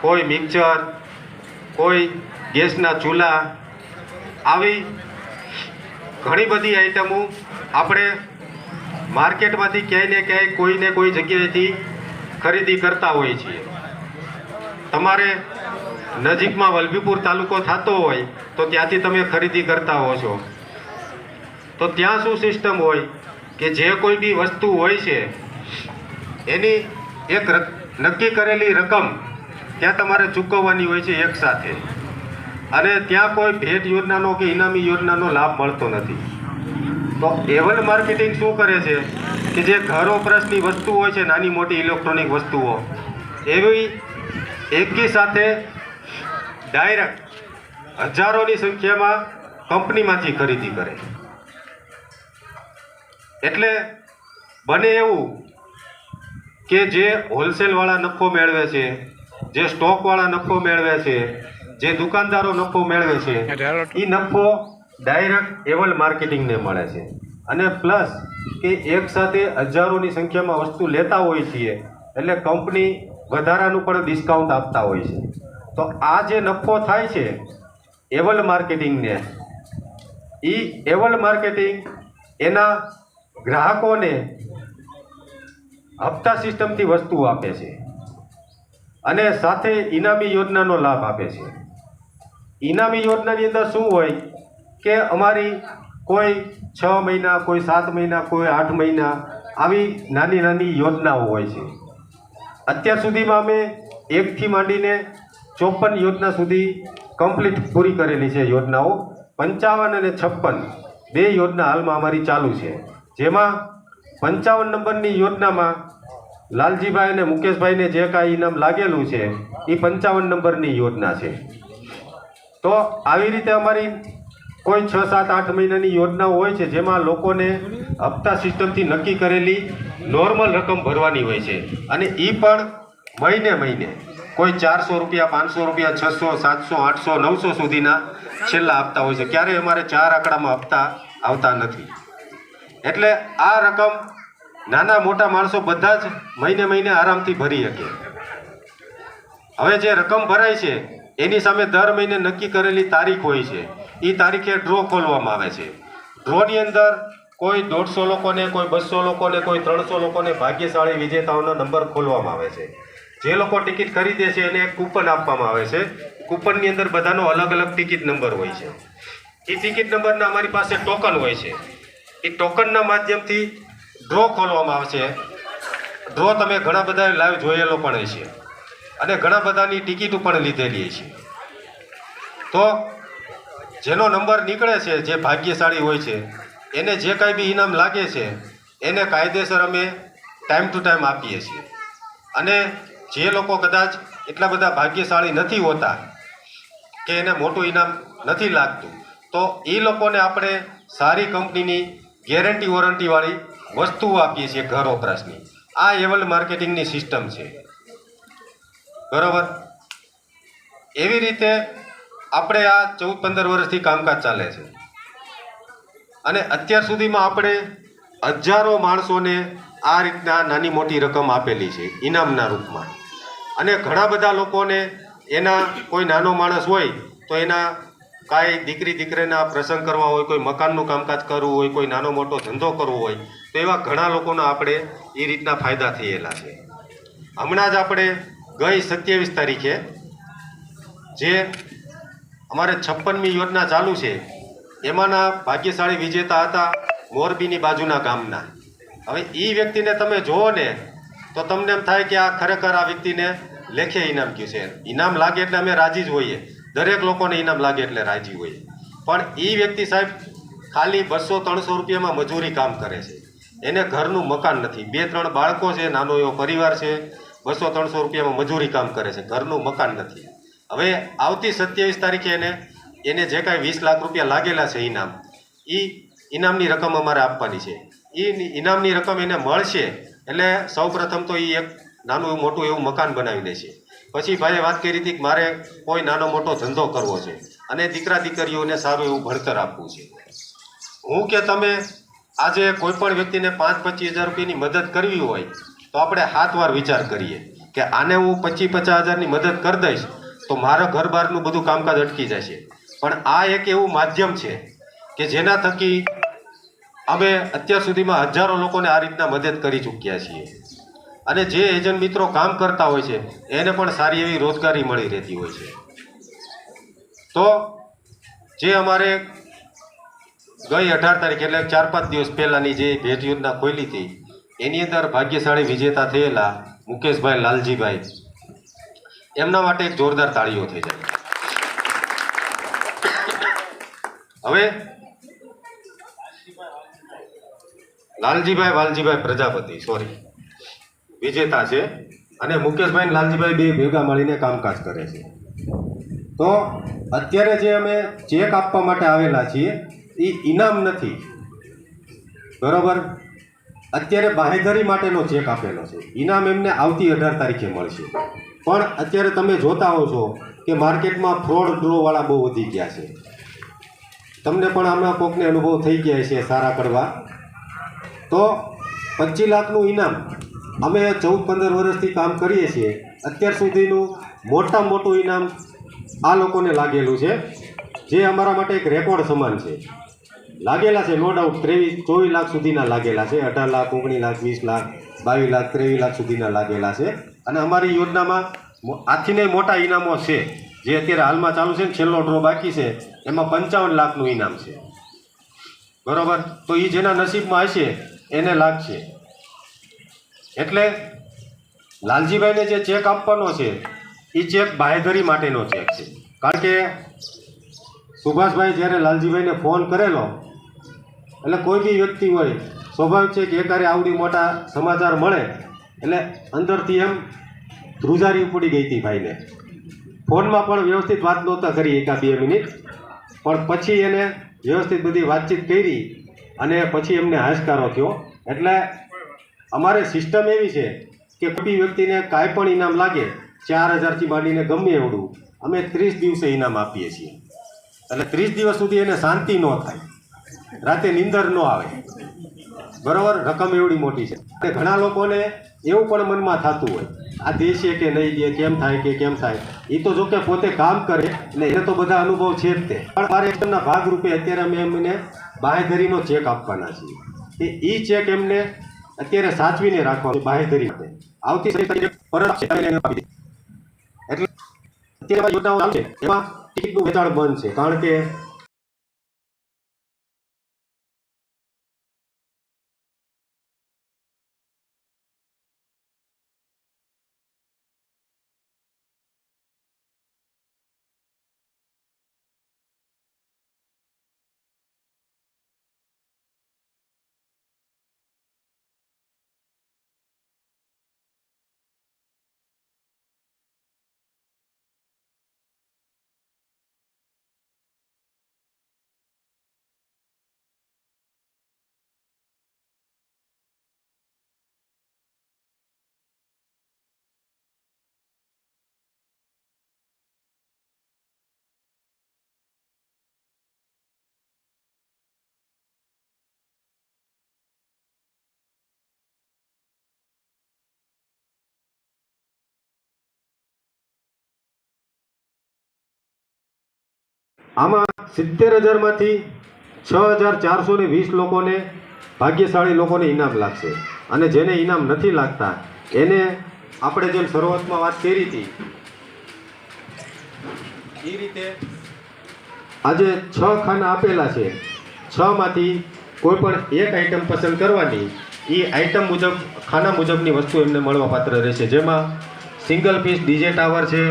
કોઈ મિક્સર, કોઈ ગેસના ચૂલા આવી ઘણી બધી આઈટમો આપણે માર્કેટમાંથી ક્યાંય ને ક્યાંય કોઈ ને કોઈ જગ્યાએથી ખરીદી કરતા હોઈએ છીએ. તમારે નજીકમાં વલભીપુર તાલુકો થતો હોય તો ત્યાંથી તમે ખરીદી કરતા હો છો. તો ત્યાં શું સિસ્ટમ હોય કે જે કોઈ બી વસ્તુ હોય છે, એની એક નક્કી કરેલી રકમ ત્યાં તમારે ચૂકવવાની હોય છે એક સાથે. અને ત્યાં કોઈ ભેટ યોજનાનો કે ઇનામી યોજનાનો લાભ મળતો નથી. તો એવલ માર્કેટિંગ શું કરે છે? કે જે ઘર વપરાશની વસ્તુ હોય છે, નાની મોટી ઇલેક્ટ્રોનિક વસ્તુઓ, એવી એકી સાથે ડાયરેક્ટ હજારોની સંખ્યામાં કંપનીમાંથી ખરીદી કરે. એટલે બને એવું કે જે હોલસેલવાળા નફો મેળવે છે જે સ્ટોકવાળા નફો મેળવે છે જે દુકાનદારો નફો મેળવે છે એ નફો ડાયરેક્ટ એવલ માર્કેટિંગને મળે છે. અને પ્લસ કે એક સાથે હજારોની સંખ્યામાં વસ્તુ લેતા હોય છીએ એટલે કંપની વધારાનું પણ ડિસ્કાઉન્ટ આપતા હોય છે. તો આ જે નફો થાય છે એવલ માર્કેટિંગને એ એવલ માર્કેટિંગ એના ગ્રાહકોને હપ્તા સિસ્ટમથી વસ્તુ આપે છે. અને સાથે ઇનામી યોજનાનો લાભ આપે છે. ઇનામી યોજનાની અંદર શું હોય કે અમારી કોઈ છ મહિના, કોઈ સાત મહિના, કોઈ આઠ મહિના આવી નાની નાની યોજનાઓ હોય છે. અત્યાર સુધીમાં અમે એકથી માંડીને ચોપન યોજના સુધી કમ્પ્લીટ પૂરી કરેલી છે યોજનાઓ. પંચાવન અને છપ્પન બે યોજના હાલમાં અમારી ચાલુ છે. જેમાં પંચાવન નંબરની યોજનામાં લાલજીભાઈ અને મુકેશભાઈને જે કાંઈ ઇનામ લાગેલું છે એ પંચાવન નંબરની યોજના છે. તો આવી રીતે અમારી કોઈ છ, સાત, આઠ મહિનાની યોજનાઓ હોય છે, જેમાં લોકોને હપ્તા સિસ્ટમથી નક્કી કરેલી નોર્મલ રકમ ભરવાની હોય છે. અને એ પણ મહિને મહિને. કોઈ ચારસો રૂપિયા, પાંચસો રૂપિયા, છસો, સાતસો, આઠસો, નવસો સુધીના છેલ્લા હપ્તા હોય છે. ક્યારેય અમારે ચાર આંકડામાં હપ્તા આવતા નથી. એટલે આ રકમ નાના મોટા માણસો બધા જ મહિને મહિને આરામથી ભરી શકે. હવે જે રકમ ભરાય છે, એની સામે દર મહિને નક્કી કરેલી તારીખ હોય છે. એ તારીખે ડ્રો ખોલવામાં આવે છે. ડ્રોની અંદર કોઈ દોઢસો લોકોને, કોઈ બસો લોકોને, કોઈ ત્રણસો લોકોને ભાગ્યશાળી વિજેતાઓનો નંબર ખોલવામાં આવે છે. જે લોકો ટિકિટ ખરીદે છે, એને એક કૂપન આપવામાં આવે છે. કૂપનની અંદર બધાનો અલગ અલગ ટિકિટ નંબર હોય છે. એ ટિકિટ નંબરના અમારી પાસે ટોકન હોય છે. એ ટોકનના માધ્યમથી ડ્રો ખોલવામાં આવશે. ડ્રો તમે ઘણા બધા લાઈવ જોયેલો પણ છે અને ઘણા બધાની ટિકિટો પણ લીધેલી છે તો જેનો નંબર નીકળે છે, જે ભાગ્યશાળી હોય છે, એને જે કાંઈ બી ઇનામ લાગે છે, એને કાયદેસર અમે ટાઈમ ટુ ટાઈમ આપીએ છીએ. અને જે લોકો કદાચ એટલા બધા ભાગ્યશાળી નથી હોતા કે એને મોટું ઇનામ નથી લાગતું, તો એ લોકોને આપણે સારી કંપનીની ગેરંટી વોરંટીવાળી વસ્તુઓ આપીએ છીએ ઘર વપરાશની. આ એવલ માર્કેટિંગની સિસ્ટમ છે. બરાબર? એવી રીતે આપણે આ ચૌદ પંદર વર્ષથી કામકાજ ચાલે છે. અને અત્યાર સુધીમાં આપણે હજારો માણસોને આ રીતના નાની મોટી રકમ આપેલી છે, ઇનામના રૂપમાં. અને ઘણા બધા લોકોને એના કોઈ નાનો માણસ હોય તો એના કાંઈ દીકરી દીકરીના પ્રસંગ કરવા હોય, કોઈ મકાનનું કામકાજ કરવું હોય, કોઈ નાનો મોટો ધંધો કરવો હોય તો એવા ઘણા લોકોના આપણે એ રીતના ફાયદા થયેલા છે. હમણાં જ આપણે ગઈ સત્યાવીસ તારીખે જે અમારે છપ્પનમી યોજના ચાલુ છે, એમાંના ભાગ્યશાળી વિજેતા હતા મોરબીની બાજુના ગામના. હવે એ વ્યક્તિને તમે જુઓ ને, તો તમને એમ થાય કે આ ખરેખર આ વ્યક્તિને લેખે ઇનામ કયું છે. ઇનામ લાગે એટલે અમે રાજી જ હોઈએ. દરેક લોકોને ઇનામ લાગે એટલે રાજી હોઈએ. પણ એ વ્યક્તિ સાહેબ ખાલી બસો ત્રણસો રૂપિયામાં મજૂરી કામ કરે છે. એને ઘરનું મકાન નથી. બે, ત્રણ બાળકો છે, નાનો એવો પરિવાર છે, બસો, ત્રણસો રૂપિયામાં મજૂરી કામ કરે છે. ઘરનું મકાન નથી. હવે આવતી સત્યાવીસ તારીખે એને એને જે કાંઈ વીસ લાખ રૂપિયા લાગેલા છે ઇનામ એ ઇનામની રકમ અમારે આપવાની છે. એ ઇનામની રકમ એને મળશે એટલે સૌપ્રથમ તો એ એક નાનું એવું મોટું એવું મકાન બનાવી દેશે પછી ભાઈએ વાત કરી હતી કે મારે કોઈ નાનો મોટો ધંધો કરવો છે. અને દીકરા દીકરીઓને સારું એવું ભણતર આપવું છે. હું કે તમે આજે કોઈ પણ વ્યક્તિને પાંચ પચીસ હજાર રૂપિયાની મદદ કરવી હોય, તો આપણે હાથ વાર વિચાર કરીએ કે આને હું પચીસ પચાસ હજારની મદદ કરી દઈશ, તો મારા ઘર બહારનું બધું કામકાજ અટકી જશે. પણ આ એક એવું માધ્યમ છે કે જેના થકી અમે અત્યાર સુધીમાં હજારો લોકોને આ રીતના મદદ કરી ચૂક્યા છીએ. અને જે એજન્ટ મિત્રો કામ કરતા હોય છે, એને પણ સારી એવી રોજગારી મળી રહેતી હોય છે. તો જે અમારે ગઈ અઢાર તારીખ એટલે ચાર પાંચ દિવસ પહેલાંની જે ભેટ યોજના ખોલી હતી, એની અંદર ભાગ્યશાળી વિજેતા થયેલા મુકેશભાઈ લાલજીભાઈ. એમના માટે એક જોરદાર તાળીઓ થઈ જાય. હવે લાલજીભાઈ વાલજીભાઈ પ્રજાપતિ સોરી વિજેતા છે અને મુકેશભાઈ લાલજીભાઈ બે ભેગા મળીને કામકાજ કરે છે. તો અત્યારે જે અમે ચેક આપવા માટે આવેલા છીએ એ ઇનામ નથી. બરોબર? અત્યારે બાહેધરી માટેનો ચેક આપેલો છે. ઇનામ એમને આવતી અઢાર તારીખે મળશે. પણ અત્યારે તમે જોતા હો છો કે માર્કેટમાં ફ્રોડ ડ્રોવાળા બહુ વધી ગયા છે. તમને પણ આમના કોકને અનુભવ થઈ ગયા છે સારા કરવા. તો પચીસ લાખનું ઇનામ અમે ચૌદ પંદર વર્ષથી કામ કરીએ છીએ. અત્યાર સુધીનું મોટામાં મોટું ઇનામ આ લોકોને લાગેલું છે. જે અમારા માટે એક રેકોર્ડ સમાન છે. લાગેલા છે નો ડાઉટ ત્રેવીસ, ચોવીસ લાખ સુધીના લાગેલા છે, અઢાર લાખ, ઓગણીસ લાખ, વીસ લાખ, બાવીસ લાખ, ત્રેવીસ લાખ સુધીના લાગેલા છે. અને અમારી યોજનામાં આથીને મોટા ઇનામો છે. જે અત્યારે હાલમાં ચાલુ છે ને, છેલ્લો ડ્રો બાકી છે, એમાં પંચાવન લાખનું ઇનામ છે. બરાબર? તો એ જેના નસીબમાં હશે, એને લાગશે. એટલે લાલજીભાઈને જે ચેક આપવાનો છે એ ચેક બાહેધરી માટેનો ચેક છે. કારણ કે સુભાષભાઈ જ્યારે લાલજીભાઈને ફોન કરેલો એટલે કોઈ બી વ્યક્તિ હોય સ્વાભાવિક છે કે એકારે આવડી મોટા સમાચાર મળે, એટલે અંદરથી એમ ધ્રુજારી ઉપડી ગઈ હતી ભાઈને. ફોનમાં પણ વ્યવસ્થિત વાત નહોતા કરી એકા બે મિનિટ, પણ પછી એને વ્યવસ્થિત બધી વાતચીત કરી અને પછી એમને હાશકારો થયો. એટલે અમારે સિસ્ટમ એવી છે કે કોઈ વ્યક્તિને કાંઈ પણ ઇનામ લાગે, ચાર હજારથી માંડીને ગમે એવડું, અમે ત્રીસ દિવસે ઇનામ આપીએ છીએ. એટલે ત્રીસ દિવસ સુધી એને શાંતિ ન થાય. રાતે નીંદર ન આવે. બરોબર? રકમ એવડી મોટી છે. અને ઘણા લોકોને એવું પણ મનમાં થતું હોય. આ દેશે કે નહીં દે, કેમ થાય કે કેમ થાય? એ તો જો કે પોતે કામ કરે, એટલે એને તો બધા અનુભવ છે જ તે. પણ મારે એમના ભાગરૂપે અત્યારે અમે એમને બાહેધરીનો ચેક આપવાના છીએ. એ ચેક એમને અત્યારે સાચવીને રાખવાનો બાહેધરી આવતી. એટલે અત્યારે એમાં ટિકિટનું વેચાણ બંધ છે. કારણ કે આમાં સિત્તેર હજારમાંથી છ હજાર ચારસો ને વીસ લોકોને ભાગ્યશાળી લોકોને ઇનામ લાગશે. અને જેને ઇનામ નથી લાગતા, એને આપણે જેમ શરૂઆતમાં વાત કરી હતી એ રીતે આજે છ ખાના આપેલા છે. છમાંથી કોઈ પણ એક આઈટમ પસંદ કરવાની એ આઈટમ મુજબ, ખાના મુજબની વસ્તુ એમને મળવાપાત્ર રહેશે. જેમાં સિંગલ પીસ ડીજે ટાવર છે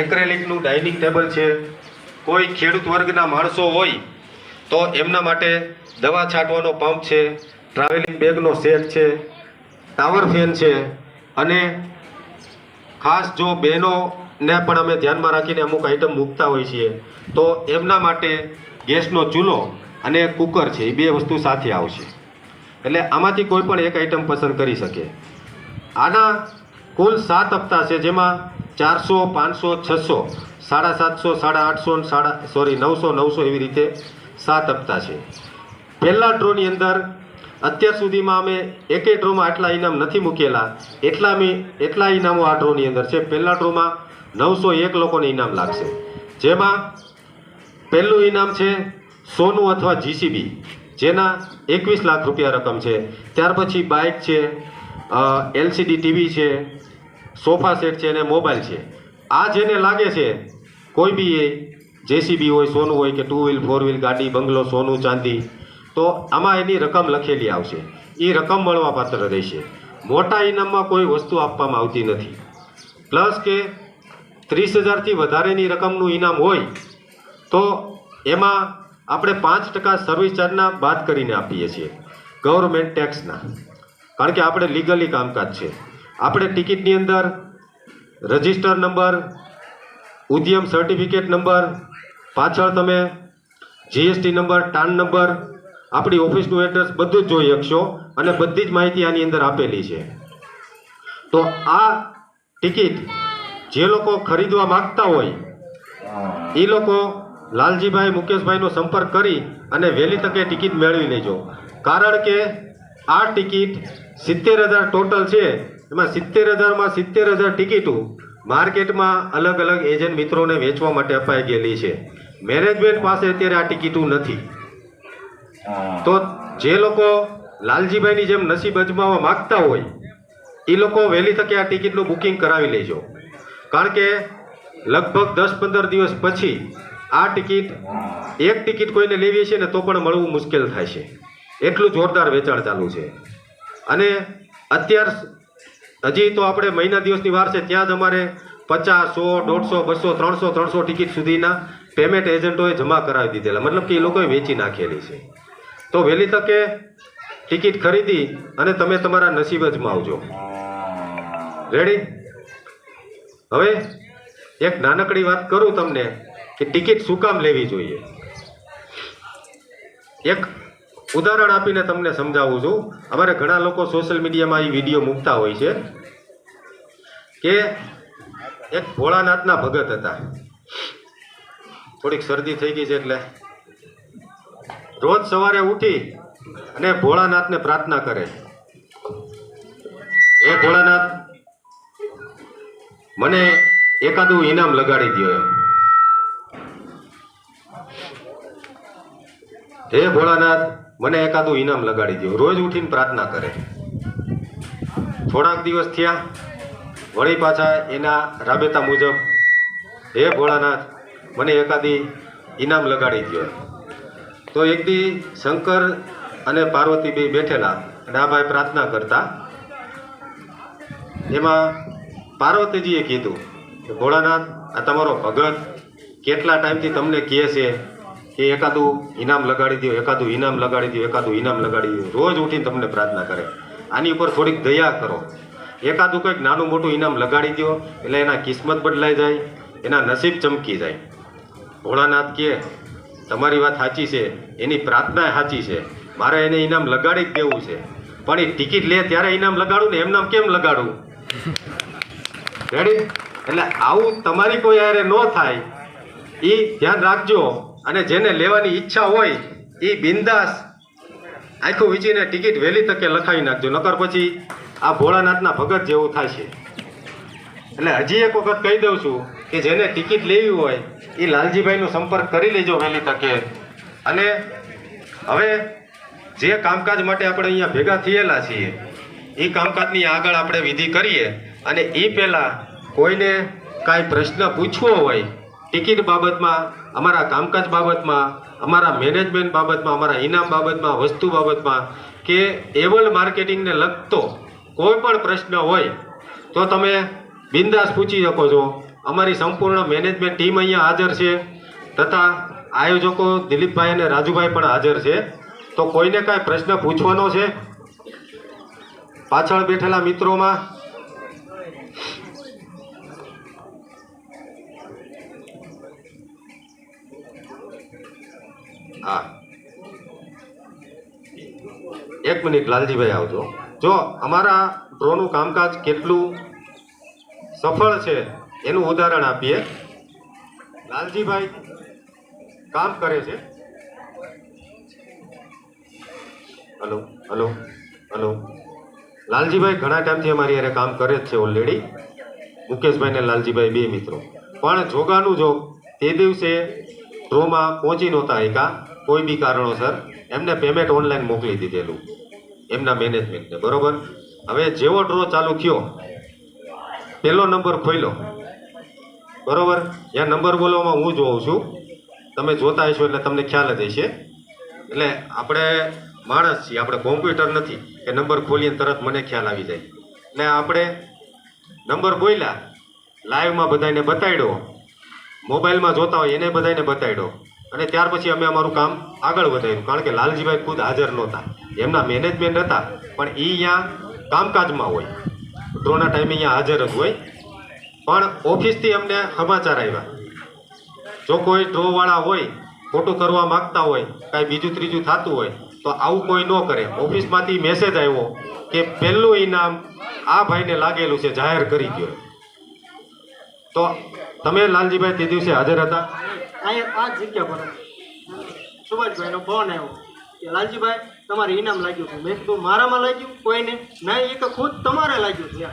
એક્રેલિકનું ડાઇનિંગ ટેબલ છે કોઈ ખેડૂત વર્ગના માણસો હોય તો એમના માટે દવા છાંટવાનો પંપ છે ટ્રાવેલિંગ બેગનો સેટ છે ટાવર ફેન છે અને ખાસ જો બહેનોને પણ અમે ધ્યાનમાં રાખીને અમુક આઈટમ મૂકતા હોઈએ છીએ, તો એમના માટે ગેસનો ચૂલો અને કુકર છે, એ બે વસ્તુ સાથે આવશે. એટલે આમાંથી કોઈ પણ એક આઈટમ પસંદ કરી શકે. આના કુલ સાત હપ્તા છે, જેમાં ચારસો, પાંચસો, છસો, સાડા સાતસો, સાડા આઠસો સાડા સોરી નવસો નવસો એવી રીતે સાત હપ્તા છે. પહેલા ડ્રોની અંદર અત્યાર સુધીમાં અમે એકેય ડ્રોમાં આટલા ઇનામ નથી મૂકેલા. એટલા મી એટલા ઇનામો આ ડ્રોની અંદર છે. પહેલા ડ્રોમાં નવસો એક લોકોને ઇનામ લાગશે. જેમાં પહેલું ઇનામ છે સોનું અથવા જીસીબી. જેના એકવીસ લાખ રૂપિયા રકમ છે. ત્યાર પછી બાઇક છે એલસીડી ટીવી છે સોફા સેટ છે અને મોબાઈલ છે. આ જેને લાગે છે, કોઈ બી એ, જેસીબી હોય, સોનું હોય કે ટુ વ્હીલ, ફોર વ્હીલ, ગાડી, બંગલો, સોનું, ચાંદી, તો આમાં એની રકમ લખેલી આવશે. એ રકમ મળવાપાત્ર રહેશે. મોટા ઇનામમાં કોઈ વસ્તુ આપવામાં આવતી નથી. પ્લસ કે ત્રીસ હજારથી વધારેની રકમનું ઇનામ હોય, તો એમાં આપણે પાંચ ટકા સર્વિસ ચાર્જના બાદ કરીને આપીએ છીએ. ગવર્મેન્ટ ટેક્સના કારણ કે આપણે લીગલી કામકાજ છે. આપણે ટિકિટની અંદર register number, Udyam certificate number, પાછળ તમે જીએસટી નંબર, ટાન નંબર, આપણી ઓફિસનું એડ્રેસ બધું જ જોઈ શકશો અને બધી જ માહિતી આની અંદર આપેલી છે. તો આ ટિકિટ જે લોકો ખરીદવા માંગતા હોય, એ લોકો લાલજીભાઈ મુકેશભાઈનો સંપર્ક કરી અને વહેલી તકે ટિકિટ મેળવી લેજો. કારણ કે આ ટિકિટ સિત્તેર હજાર ટોટલ છે. એમાં સિત્તેર હજારમાં સિત્તેર હજાર ટિકિટો માર્કેટમાં અલગ અલગ એજન્ટ મિત્રોને વેચવા માટે અપાઈ ગયેલી છે. મેનેજમેન્ટ પાસે અત્યારે આ ટિકિટો નથી. તો જે લોકો લાલજીભાઈની જેમ નસીબ અજમાવવા માગતા હોય એ લોકો વહેલી તકે આ ટિકિટનું બુકિંગ કરાવી લેજો. કારણ કે લગભગ દસ પંદર દિવસ પછી આ ટિકિટ એક ટિકિટ કોઈને લેવી છે ને તો પણ મળવું મુશ્કેલ થાય છે. એટલું જોરદાર વેચાણ ચાલુ છે. અને અત્યાર હજી તો આપણે મહિના દિવસની વાર છે, ત્યાં જ અમારે પચાસ સો, દોઢસો, બસો, ત્રણસો ત્રણસો ટિકિટ સુધીના પેમેન્ટ એજન્ટોએ જમા કરાવી દીધેલા. મતલબ કે એ લોકોએ વેચી નાખેલી છે. તો વહેલી તકે ટિકિટ ખરીદી અને તમે તમારા નસીબ અજમાવજો રેડી હવે એક નાનકડી વાત કરું તમને કે ટિકિટ શું કામ લેવી જોઈએ? એક ઉદાહરણ આપીને તમને સમજાવું છું. અમારે ઘણા લોકો સોશિયલ મીડિયામાં એ વીડિયો મૂકતા હોય છે કે એક ભોળાનાથના ભગત હતા. થોડીક શરદી થઈ ગઈ છે એટલે રોજ સવારે ઉઠી અને ભોળાનાથને પ્રાર્થના કરે એ ભોળાનાથ, મને એકાદું ઇનામ લગાડી દો એમ. હે ભોળાનાથ મને એકાદું ઇનામ લગાડી દો રોજ ઉઠીને પ્રાર્થના કરે. થોડાક દિવસ થયા. વળી પાછા એના રાબેતા મુજબ, હે ભોળાનાથ, મને એકાદી ઇનામ લગાડી દો તો એક દી શંકર અને પાર્વતી બે બેઠેલા અને આ ભાઈ પ્રાર્થના કરતા. એમાં પાર્વતીજીએ કીધું કે, ભોળાનાથ, આ તમારો ભગત કેટલા ટાઈમથી તમને કહે છે કે એકાદું ઇનામ લગાડી દો એકાદું ઇનામ લગાડી દો એકાદું ઇનામ લગાડી દો રોજ ઉઠીને તમને પ્રાર્થના કરે. આની ઉપર થોડીક દયા કરો. એકાદું કંઈક નાનું મોટું ઇનામ લગાડી દો એટલે એના કિસ્મત બદલાઈ જાય, એના નસીબ ચમકી જાય. ભોળાનાથ કહે તમારી વાત સાચી છે, એની પ્રાર્થના સાચી છે. મારે એને ઇનામ લગાડી જ દેવું છે. પણ એ ટિકિટ લે ત્યારે ઇનામ લગાડું ને એમ કેમ લગાડું? રેડી એટલે આવું તમારી કોઈ યારે ન થાય. એ ધ્યાન રાખજો. અને જેને લેવાની ઈચ્છા હોય એ બિંદાસ આખું વીચીને ટિકિટ વહેલી તકે લખાવી નાખજો. નકર પછી આ ભોળાનાથના ભગત જેવું થાય છે. એટલે હજી એક વખત કહી દઉં છું કે જેને ટિકિટ લેવી હોય એ લાલજીભાઈનો સંપર્ક કરી લેજો વહેલી તકે. અને હવે જે કામકાજ માટે આપણે અહીંયા ભેગા થયેલા છીએ એ કામકાજની આગળ આપણે વિધિ કરીએ અને એ પહેલાં કોઈને કાંઈ પ્રશ્ન પૂછવો હોય ટિકિટ બાબતમાં અમારા કામકાજ બાબતમાં, અમારા મેનેજમેન્ટ બાબતમાં, અમારા ઇનામ બાબતમાં, વસ્તુ બાબતમાં કે એવલ માર્કેટિંગને લગતો કોઈ પણ પ્રશ્ન હોય, તો તમે બિંદાસ પૂછી શકો છો. અમારી સંપૂર્ણ મેનેજમેન્ટ ટીમ અહીંયા હાજર છે તથા આયોજકો દિલીપભાઈ અને રાજુભાઈ પણ હાજર છે. તો કોઈને કાંઈ પ્રશ્ન પૂછવાનો છે? પાછળ બેઠેલા મિત્રોમાં? હા. એક મિનિટ, લાલજીભાઈ આવજો. જો, અમારા ડ્રોનું કામકાજ કેટલું સફળ છે એનું ઉદાહરણ આપીએ. લાલજીભાઈ કામ કરે છે. Hello hello hello. લાલજીભાઈ ઘણા ટાઈમથી અમારી યારે કામ કરે જ છે ઓલરેડી મુકેશભાઈ ને લાલજીભાઈ બે મિત્રો. પણ જોગાનું જોગ તે દિવસે ડ્રોમાં પહોંચી નહોતા એકા કોઈ બી કારણોસર એમને પેમેન્ટ ઓનલાઈન મોકલી દીધેલું, એમના મેનેજમેન્ટને બરોબર? હવે જેવો ડ્રો ચાલુ થયો, પહેલો નંબર ખોલ્યો, બરોબર? જ્યાં નંબર બોલવામાં હું જોઉં છું, તમે જોતા હશો એટલે તમને ખ્યાલ જ હશે. એટલે આપણે માણસ છીએ, આપણે કોમ્પ્યુટર નથી, કે નંબર ખોલીને તરત મને ખ્યાલ આવી જાય. ને આપણે નંબર બોલ્યા લાઈવમાં બધાને બતાડ્યો મોબાઈલમાં જોતા હોય એને બધાને બતાડ્યો અને ત્યાર પછી અમે અમારું કામ આગળ વધાર્યું કારણ કે લાલજીભાઈ ખુદ હાજર નહોતા. એમના મેનેજમેન્ટ હતા, પણ એ અહીંયા કામકાજમાં હોય. ડ્રોના ટાઈમે અહીંયા હાજર જ હોય. પણ ઓફિસથી અમને સમાચાર આવ્યા જો કોઈ ડ્રોવાળા હોય, ખોટું કરવા માગતા હોય, કાંઈ બીજું ત્રીજું થતું હોય, તો આવું કોઈ ન કરે. ઓફિસમાંથી મેસેજ આવ્યો કે પહેલું ઇનામ આ ભાઈને લાગેલું છે, જાહેર કરી દો તો તમે લાલજીભાઈ તે દિવસે હાજર હતા? અહીંયા આ જગ્યા પર. સુભાષભાઈનો ફોન આવ્યો કે લાલજીભાઈ તમારે ઇનામ લાગ્યું છે મેં કીધું મારામાં લાગ્યું? કોઈને? ના એ તો ખુદ તમારે લાગ્યું છે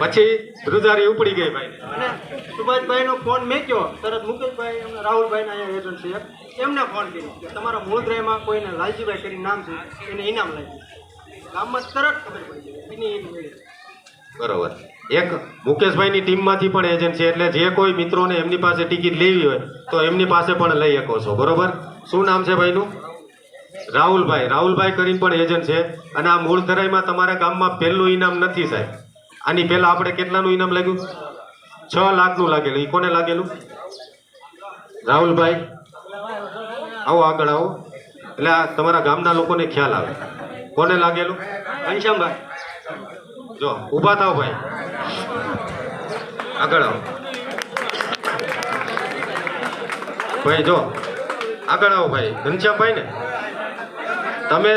પછી ધ્રુજારી ઉપડી ગઈ ભાઈ. અને સુભાષભાઈનો ફોન મેક્યો તરત મુકેશભાઈ અને રાહુલભાઈના અહીંયા એજન્ટ છે. એમને ફોન કર્યો કે તમારા મૂળદ્રયમાં કોઈને લાલજીભાઈ કરીને નામ છે એને ઇનામ લાગ્યું. ગામમાં તરત ખબર પડી ગઈ. એની. બરોબર. એક મુકેશભાઈની ટીમમાંથી પણ એજન્ટ છે, એટલે જે કોઈ મિત્રોને એમની પાસે ટિકિટ લેવી હોય, તો એમની પાસે પણ લઈ શકો છો. બરોબર? શું નામ છે ભાઈનું? રાહુલભાઈ. રાહુલભાઈ કરીને પણ એજન્ટ છે. અને આ મૂળ ધરાઈમાં તમારા ગામમાં પહેલું ઇનામ નથી સાહેબ. આની પહેલાં આપણે કેટલાનું ઇનામ લાગ્યું? છ લાખનું લાગેલું. એ કોને લાગેલું? રાહુલભાઈ. આવો આગળ આવો. એટલે આ તમારા ગામના લોકોને ખ્યાલ આવે. કોને લાગેલું? ઘનશ્યામભાઈ. જો ઊભા થાવ ભાઈ. આગળ આવો. ભાઈ જો આગળ આવો ભાઈ. ઘનશ્યામભાઈ ને તમે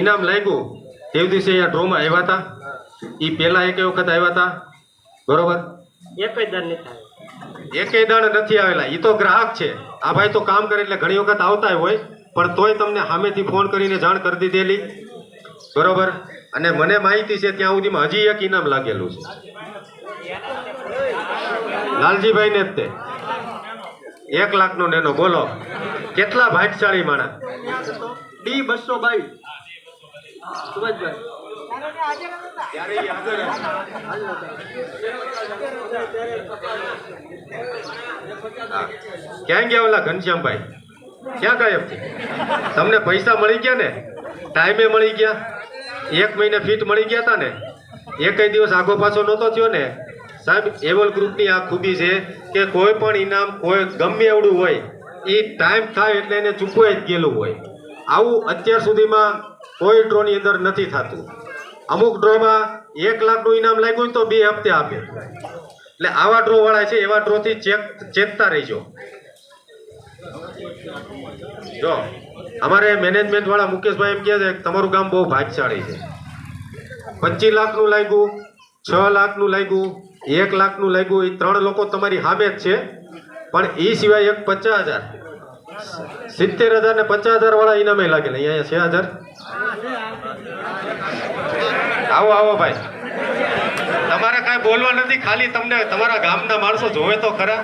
ઇનામ લાગ્યું તે દિવસે અહીંયા ડ્રોમાં આવ્યા હતા? એ પહેલા એક વખત આવ્યા હતા? બરોબર? એકય દણ નથી એકેય દાણ નથી આવેલા. એ તો ગ્રાહક છે. આ ભાઈ તો કામ કરે એટલે ઘણી વખત આવતા હોય પણ તોય તમને સામેથી ફોન કરીને જાણ કરી દીધેલી. બરોબર? અને મને માહિતી છે ત્યાં સુધીમાં હજી એક ઇનામ લાગેલું છે. લાલજીભાઈ ને જ તે. એક લાખનો નેનો, બોલો. કેટલા ભાગશાળી માણસ? ડી બસો બાવીસ. ક્યાં ગયા ઓલા ઘનશ્યામભાઈ? ક્યાં ગાયબ તમને પૈસા મળી ગયા ને? ટાઈમે મળી ગયા? એક મહિને ફીટ મળી ગયા હતા ને, એકય દિવસ આગો પાછો નહોતો થયો ને, સાહેબ, એવલ ગ્રુપની આ ખૂબી છે કે કોઈ પણ ઇનામ, કોઈ ગમે એવડું હોય એ ટાઈમ થાય એટલે એને ચૂકવાઈ જ ગયેલું હોય. આવું અત્યાર સુધીમાં કોઈ ડ્રોની અંદર નથી થતું. અમુક ડ્રોમાં એક લાખનું ઇનામ લાગ્યું તો બે હપ્તે આપે. એટલે આવા ડ્રો વાળા છે, એવા ડ્રોથી ચેક ચેતતા રહેજો. જો. અમારે મેનેજમેન્ટ વાળા મુકેશભાઈ એમ કહે છે કે તમારું ગામ બહુ ભાગશાળી છે. પચીસ લાખનું લાગ્યું, છ લાખનું લાગ્યું, એક લાખનું લાગ્યું એ ત્રણ લોકો તમારી સામે જ છે. પણ એ સિવાય એક પચાસ હજાર, સિત્તેર હજાર ને પચાસ હજાર વાળા ઇનામે લાગેલા. અહીંયા છે હજાર. આવો આવો ભાઈ. તમારે કાંઈ બોલવા નથી, ખાલી તમને તમારા ગામના માણસો જોવે તો ખરા.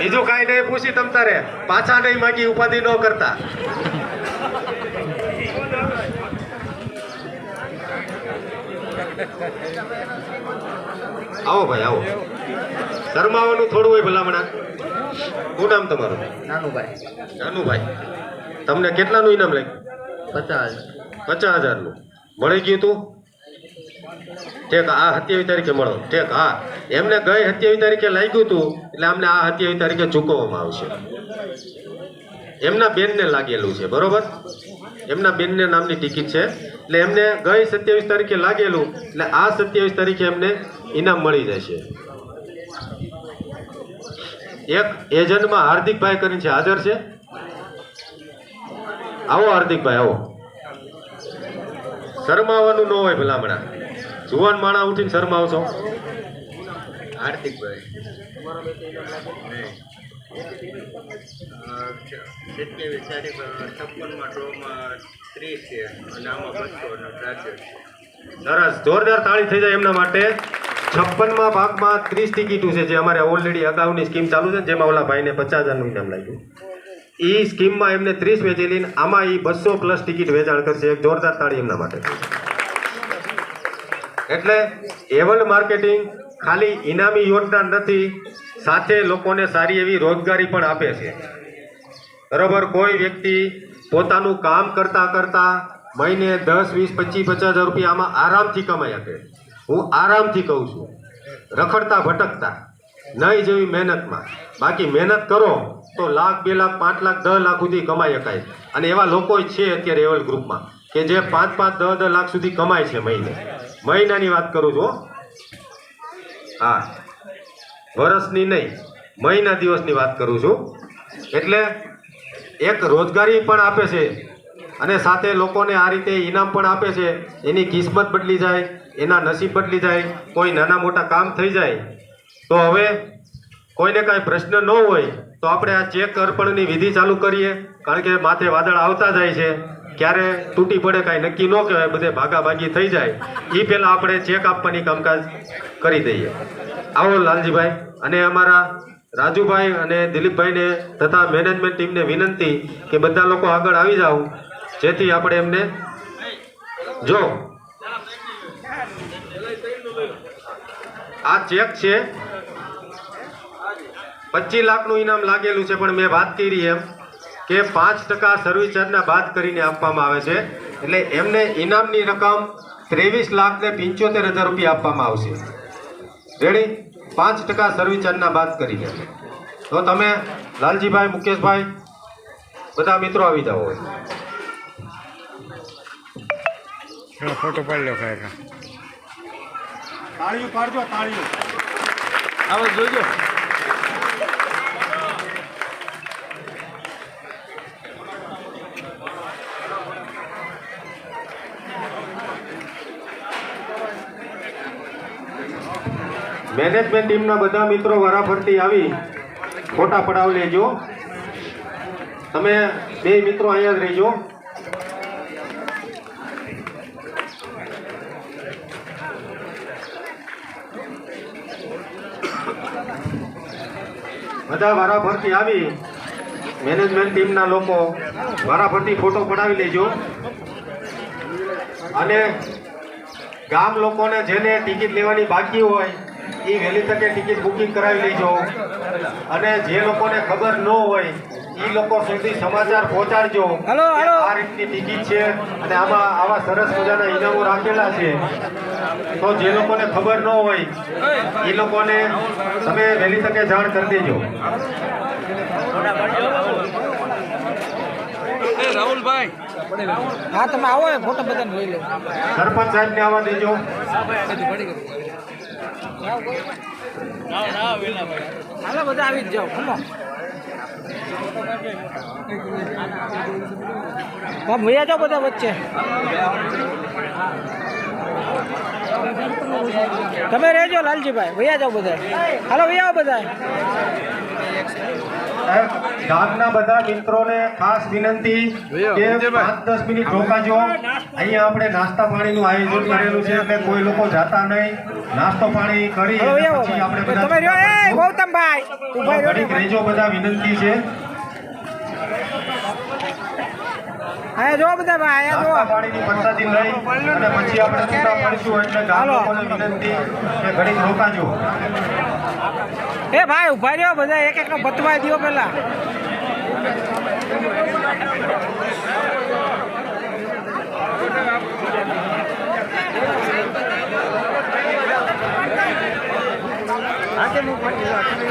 બીજું કાંઈ નહીં પૂછી તમ તારે. પાછા નહીં માગી ઉપાધિ ન કરતા. આવો ભાઈ આવો. શરમાવાનું થોડું હોય ભલામણા. શું નામ તમારું? નાનુભાઈ. નાનુભાઈ. તમને કેટલાનું ઇનામ લાગ્યું? પચાસ. પચાસ હજારનું. મળી ગયું તું? ઠેક, આ હત્યાવી તારીખે મળો. ઠેક, હા. એમને ગઈ હત્યાવી તારીખે લાગ્યું હતું એટલે અમને આ હત્યાવી તારીખે ચૂકવવામાં આવશે. એમના બેનને લાગેલું છે, બરોબર? એમના બેનને નામની ટિકિટ છે. એટલે એમને ગઈ સત્યાવીસ તારીખે લાગેલું, એટલે આ સત્યાવીસ તારીખે એમને ઇનામ મળી જશે. એક એજન્ટમાં હાર્દિકભાઈ કરીને છે, હાજર છે? આવો હાર્દિકભાઈ આવો. શરમાવાનું ન હોય ભલામણા. જુવાન માણા ઉઠીને શરમાવશો? હાર્દિકભાઈ. સિત્તેર તારીખ છપ્પનમાં ડ્રોમાં ત્રીસ છે અને આમાં બસો અને સરસ. જોરદાર તાળી થઈ જાય એમના માટે. છપ્પનમાં ભાગમાં ત્રીસ ટિકિટો છે જે અમારે ઓલરેડી અગાઉની સ્કીમ ચાલુ છે જેમાં ઓલા ભાઈને પચાસ હજારનું ઇનામ લાગ્યું. એ સ્કીમમાં એમને ત્રીસ વેચેલી આમાં એ બસો પ્લસ ટિકિટ વેચાણ કરશે. એક જોરદાર તાળી એમના માટે. એટલે એવલ માર્કેટિંગ ખાલી ઇનામી યોજના નથી, સાથે લોકોને સારી એવી રોજગારી પણ આપે છે. બરોબર, કોઈ વ્યક્તિ પોતાનું કામ કરતા કરતા મહિને દસ, વીસ, પચીસ, પચાસ હજાર રૂપિયા આમાં આરામથી કમાઈ શકે હું આરામથી કહું છું, રખડતા, ભટકતા, નહીં જેવી મહેનતમાં. બાકી મહેનત કરો, તો લાખ, બે લાખ, પાંચ લાખ, દસ લાખ સુધી કમાઈ શકાય. અને એવા લોકો છે અત્યારે એવલ ગ્રુપમાં, કે જે પાંચ પાંચ, દસ દસ લાખ સુધી કમાય છે મહિને. મહિનાની વાત કરું છું હો. વર્ષની નહીં, મહિના દિવસની વાત કરું છું. એટલે એક રોજગારી પણ આપે છે અને સાથે લોકોને આ રીતે ઇનામ પણ આપે છે. એની કિસ્મત બદલી જાય, એના નસીબ બદલી જાય, કોઈ નાના મોટા કામ થઈ જાય. તો હવે કોઈને કાંઈ પ્રશ્ન ન હોય, તો આપણે આ ચેક અર્પણની વિધિ ચાલુ કરીએ, કારણ કે માથે વાદળ આવતા જાય છે. ક્યારે તૂટી પડે કાંઈ નક્કી ન કહેવાય, બધે ભાગાભાગી થઈ જાય. એ પહેલાં આપણે ચેક આપવાની કામકાજ કરી દઈએ. આવો લાલજીભાઈ અને અમારા રાજુભાઈ અને દિલીપભાઈને તથા મેનેજમેન્ટ ટીમને વિનંતી કે બધા લોકો આગળ આવી જાઓ, જેથી આપણે એમને જો. આ ચેક છે. પચીસ લાખનું ઇનામ લાગેલું છે, પણ મેં વાત કરી એમ. કે પાંચ ટકા સર્વિસ ચાર્જના બાદ કરીને આપવામાં આવે છે. એટલે એમને ઇનામની રકમ ત્રેવીસ લાખ ને પંચોતેર હજાર રૂપિયા આપવામાં આવશે. રેડી પાંચ ટકા સર્વિસ ચાર્જના બાદ કરીને. તો તમે લાલજીભાઈ મુકેશભાઈ બધા મિત્રો આવી જાઓ હવે. ફોટો પાડી લો તાળીઓ પાડજો તાળીઓ. આવો જોજો. મેનેજમેન્ટ ટીમના બધા મિત્રો વરાફરતી આવી. ફોટા પડાવી લેજો. તમે બે મિત્રો અહીંયા જ રહેજો. બધા વારાફરતી આવી. મેનેજમેન્ટ ટીમના લોકો વારાફરતી ફોટો પડાવી લેજો. અને ગામ લોકોને જેને ટિકિટ લેવાની બાકી હોય એ વહેલી તકે ટિકિટ બુકિંગ કરાવી લેજો. અને જે લોકોને ખબર ન હોય એ લોકો સુધી સમાચાર પહોંચાડજો. આ રીતની ટિકિટ છે અને આમાં આવા સરસ મજાના ઇનામો રાખેલા છે. તો જે લોકોને ખબર ન હોય એ લોકોને તમે વહેલી તકે જાણ કરી દેજો. હા તમે આવો ને ફોટો બધા લઈ લો. સરપંચ સાહેબને આવવા દેજો. હાલો બધા આવી જ જાઓ ભૈયા જાઓ બધા વચ્ચે તમે રહેજો લાલજીભાઈ, ભૈયા જાઓ બધા હાલો, ભૈયા આવો બધા ગામના બધા મિત્રોને ખાસ વિનંતી કે પાંચ દસ મિનિટ રોકાજો. અહીંયા આપણે નાસ્તા પાણીનું આયોજન કરેલું છે એટલે કોઈ લોકો જાતા નહીં. નાસ્તો પાણી કરી પછી આપણે બધા ઘડીક રહેજો બધા વિનંતી છે. આયા જો બધા ભાઈ આયા જો. પાણીની વરસાદી લઈ અને પછી આપણે છૂટા પડશું એટલે ગામ વિનંતી કે ઘડી રોકાજો. એ ભાઈ ઊભા રહ્યો બધા એક એક બતવા દો પેલા આકે મુ પડી આકે મુ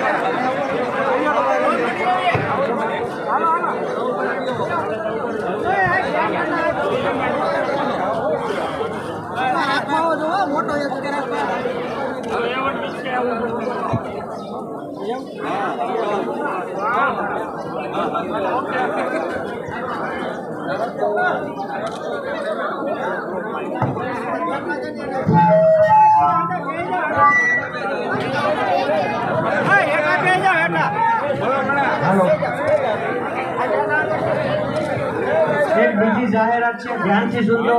ધ્યાનથી સુનજો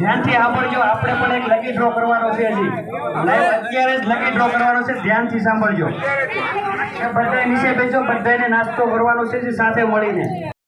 ધ્યાનથી સાંભળજો. આપણે પણ એક લકી ડ્રો કરવાનો છે હજી. લાઈવ અત્યારે જ લકી ડ્રો કરવાનો છે. ધ્યાનથી સાંભળજો. બધા નીચે બેસો બધાને નાસ્તો કરવાનો છે જે સાથે મળીને.